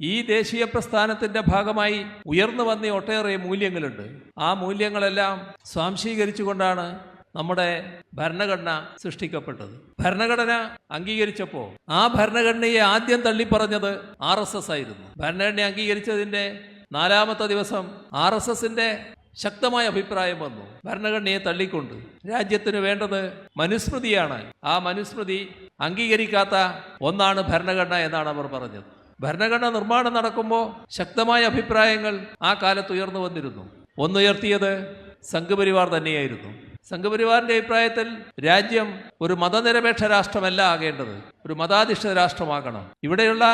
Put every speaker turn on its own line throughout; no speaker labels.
ഈ ദേശീയ പ്രസ്ഥാനത്തിന്റെ ഭാഗമായി ഉയർന്നു വന്ന ഒട്ടേറെ മൂല്യങ്ങളുണ്ട്. ആ മൂല്യങ്ങളെല്ലാം സ്വാംശീകരിച്ചുകൊണ്ടാണ് നമ്മുടെ ഭരണഘടന സൃഷ്ടിക്കപ്പെട്ടത്. ഭരണഘടന അംഗീകരിച്ചപ്പോൾ ആ ഭരണഘടനയെ ആദ്യം തള്ളിപ്പറഞ്ഞത് ആർ എസ് എസ് ആയിരുന്നു. ഭരണഘടന അംഗീകരിച്ചതിന്റെ നാലാമത്തെ ദിവസം ആർ എസ് എസിന്റെ ശക്തമായ അഭിപ്രായം വന്നു. ഭരണഘടനയെ തള്ളിക്കൊണ്ട് രാജ്യത്തിന് വേണ്ടത് മനുസ്മൃതിയാണ്. ആ മനുസ്മൃതി അംഗീകരിക്കാത്ത ഒന്നാണ് ഭരണഘടന എന്നാണ് അവർ പറഞ്ഞത്. ഭരണഘടന നിർമ്മാണം നടക്കുമ്പോൾ ശക്തമായ അഭിപ്രായങ്ങൾ ആ കാലത്ത് ഉയർന്നു വന്നിരുന്നു. ഒന്നുയർത്തിയത് സംഘപരിവാർ തന്നെയായിരുന്നു. സംഘപരിവാറിന്റെ അഭിപ്രായത്തിൽ രാജ്യം ഒരു മതനിരപേക്ഷ രാഷ്ട്രമല്ല ആകേണ്ടത്. ഒരു മതാധിഷ്ഠിത രാഷ്ട്രമാകണം. ഇവിടെയുള്ള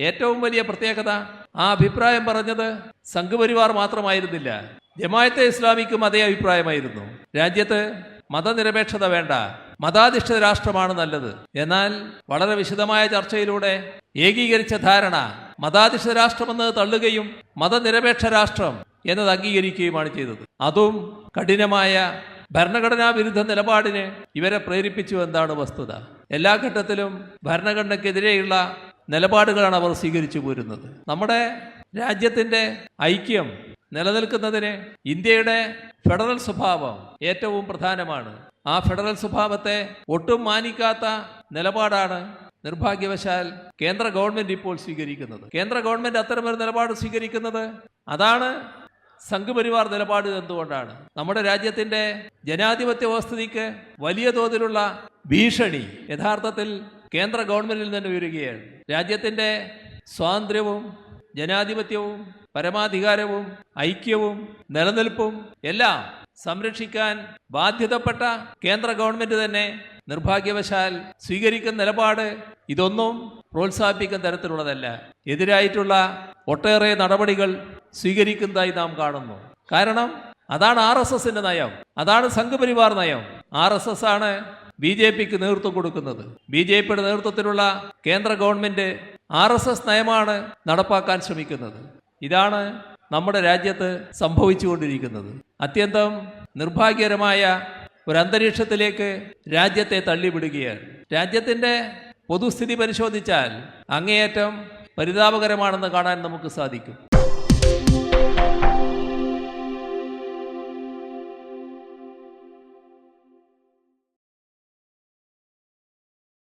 ഏറ്റവും വലിയ പ്രത്യേകത ആ അഭിപ്രായം പറഞ്ഞത് സംഘപരിവാർ മാത്രമായിരുന്നില്ല. ജമായത്തെ ഇസ്ലാമിക്കും അതേ അഭിപ്രായമായിരുന്നു. രാജ്യത്ത് മതനിരപേക്ഷത വേണ്ട. മതാധിഷ്ഠിത രാഷ്ട്രമാണ് നല്ലത്. എന്നാൽ വളരെ വിശദമായ ചർച്ചയിലൂടെ ഏകീകരിച്ച ധാരണ മതാധിഷ്ഠിത രാഷ്ട്രമെന്ന് തള്ളുകയും മതനിരപേക്ഷ രാഷ്ട്രം എന്നത് അംഗീകരിക്കുകയുമാണ് ചെയ്തത്. അതും കഠിനമായ ഭരണഘടനാ വിരുദ്ധ നിലപാടിന് ഇവരെ പ്രേരിപ്പിച്ചു എന്നാണ് വസ്തുത. എല്ലാ ഘട്ടത്തിലും ഭരണഘടനയ്ക്കെതിരെയുള്ള നിലപാടുകളാണ് അവർ സ്വീകരിച്ചു പോരുന്നത്. നമ്മുടെ രാജ്യത്തിന്റെ ഐക്യം നിലനിൽക്കുന്നതിന് ഇന്ത്യയുടെ ഫെഡറൽ സ്വഭാവം ഏറ്റവും പ്രധാനമാണ്. ആ ഫെഡറൽ സ്വഭാവത്തെ ഒട്ടും മാനിക്കാത്ത നിലപാടാണ് നിർഭാഗ്യവശാൽ കേന്ദ്ര ഗവൺമെന്റ് ഇപ്പോൾ സ്വീകരിക്കുന്നത്. കേന്ദ്ര ഗവൺമെന്റ് അത്തരമൊരു നിലപാട് സ്വീകരിക്കുന്നത് അതാണ് സംഘപരിവാർ നിലപാട് എന്തുകൊണ്ടാണ്? നമ്മുടെ രാജ്യത്തിന്റെ ജനാധിപത്യ വ്യവസ്ഥിതിക്ക് വലിയ തോതിലുള്ള ഭീഷണി യഥാർത്ഥത്തിൽ കേന്ദ്ര ഗവൺമെന്റിൽ നിന്ന് ഉയരുകയാണ്. രാജ്യത്തിന്റെ സ്വാതന്ത്ര്യവും ജനാധിപത്യവും പരമാധികാരവും ഐക്യവും നിലനിൽപ്പും എല്ലാം സംരക്ഷിക്കാൻ ബാധ്യതപ്പെട്ട കേന്ദ്ര ഗവൺമെന്റ് തന്നെ നിർഭാഗ്യവശാൽ സ്വീകരിക്കുന്ന നിലപാട് ഇതൊന്നും പ്രോത്സാഹിപ്പിക്കുന്ന തരത്തിലുള്ളതല്ല. എതിരായിട്ടുള്ള ഒട്ടേറെ നടപടികൾ സ്വീകരിക്കുന്നതായി നാം കാണുന്നു. കാരണം അതാണ് ആർ എസ് എസിന്റെ നയം. അതാണ് സംഘപരിവാർ നയം. ആർ എസ് എസ് ആണ് ബി ജെ പിക്ക് നേതൃത്വം കൊടുക്കുന്നത്. ബി ജെ പിയുടെ നേതൃത്വത്തിലുള്ള കേന്ദ്ര ഗവൺമെന്റ് ആർ എസ് എസ് നയമാണ് നടപ്പാക്കാൻ ശ്രമിക്കുന്നത്. ഇതാണ് നമ്മുടെ രാജ്യത്ത് സംഭവിച്ചുകൊണ്ടിരിക്കുന്നത്. അത്യന്തം നിർഭാഗ്യകരമായ ഒരു അന്തരീക്ഷത്തിലേക്ക് രാജ്യത്തെ തള്ളിവിടുകയാണ്. രാജ്യത്തിന്റെ പൊതുസ്ഥിതി പരിശോധിച്ചാൽ അങ്ങേയറ്റം പരിതാപകരമാണെന്ന് കാണാൻ നമുക്ക് സാധിക്കും.